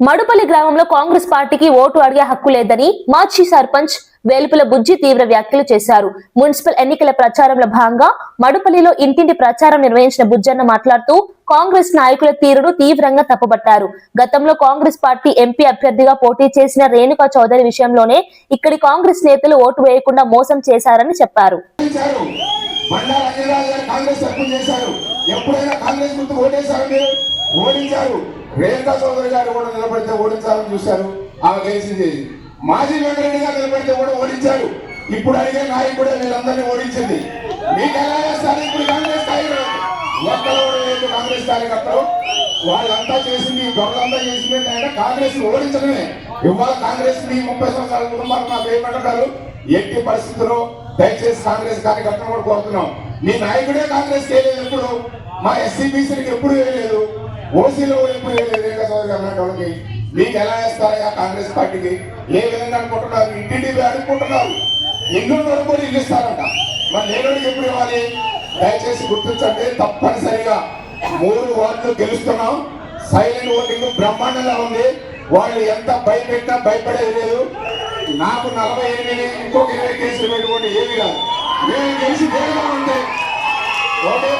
మడుపల్లి గ్రామంలో కాంగ్రెస్ పార్టీకి ఓటు అడిగే హక్కు లేదని మాజీ సర్పంచ్ వేలుపుల బుజ్జి తీవ్ర వ్యాఖ్యలు చేశారు. మున్సిపల్ ఎన్నికల ప్రచారంలో భాగంగా మడుపల్లిలో ఇంటింటి ప్రచారం నిర్వహించిన బుజ్జన్న మాట్లాడుతూ కాంగ్రెస్ నాయకుల తీరును తీవ్రంగా తప్పుబట్టారు గతంలో కాంగ్రెస్ పార్టీ ఎంపీ అభ్యర్థిగా పోటీ చేసిన రేణుకా చౌదరి విషయంలోనే ఇక్కడి కాంగ్రెస్ నేతలు ఓటు వేయకుండా మోసం చేశారని చెప్పారు. ఓడించారు. రేణుకా చౌదరి గారు కూడా నిలబడితే ఓడించాలని చూశారు. ఆమె గెలిచింది మాజీ వెంకరెడ్డి గారు నిలబడితే కూడా ఓడించారు. ఇప్పుడు అడిగే నాయకుడే వీళ్ళందరినీ ఓడించింది. మీకు ఎలా చేస్తారు? ఇప్పుడు కాంగ్రెస్ కార్యకర్తలు ఒక్కరు కూడా లేదు కాంగ్రెస్ కార్యకర్తలు. వాళ్ళంతా చేసింది దొంగలంతా చేసింది ఏంటంటే కాంగ్రెస్ ఓడించడమే. ఇవాళ కాంగ్రెస్ని ముప్పై సంవత్సరాల కుటుంబాలు మాకు ఏమంటారు ఎట్టి పరిస్థితుల్లో దయచేసి కాంగ్రెస్ కార్యకర్తలు కూడా కోరుతున్నాం. మీ నాయకుడే కాంగ్రెస్ చేయలేదు ఎప్పుడు. మా ఎస్సీబీసీకి ఎప్పుడు వేయలేదు. ఓసీలో ఎప్పుడు వేయలేదు మీకు ఎలా వేస్తారా కాంగ్రెస్ పార్టీకి? ఏ విధంగా అనుకుంటున్నారు? ఇంటింటి అడుక్కుంటున్నారు. ఇల్లు కూడా ఇల్లు ఇస్తారంట. మరి నేను ఎప్పుడు ఇవ్వాలి? దయచేసి గుర్తించండి తప్పనిసరిగా మూడు వార్డులు గెలుస్తున్నాం. సైలెంట్ ఓటింగ్ బ్రహ్మాండంగా ఉంది. వాళ్ళు ఎంత భయపెట్టినా భయపడేది లేదు. నాకు నలభై ఎనిమిది ఇంకొక ఇరవై కేసులు పెట్టుకోండి ఏమి కాదు. మేము గెలిచి ధైర్యంగా ఓకే.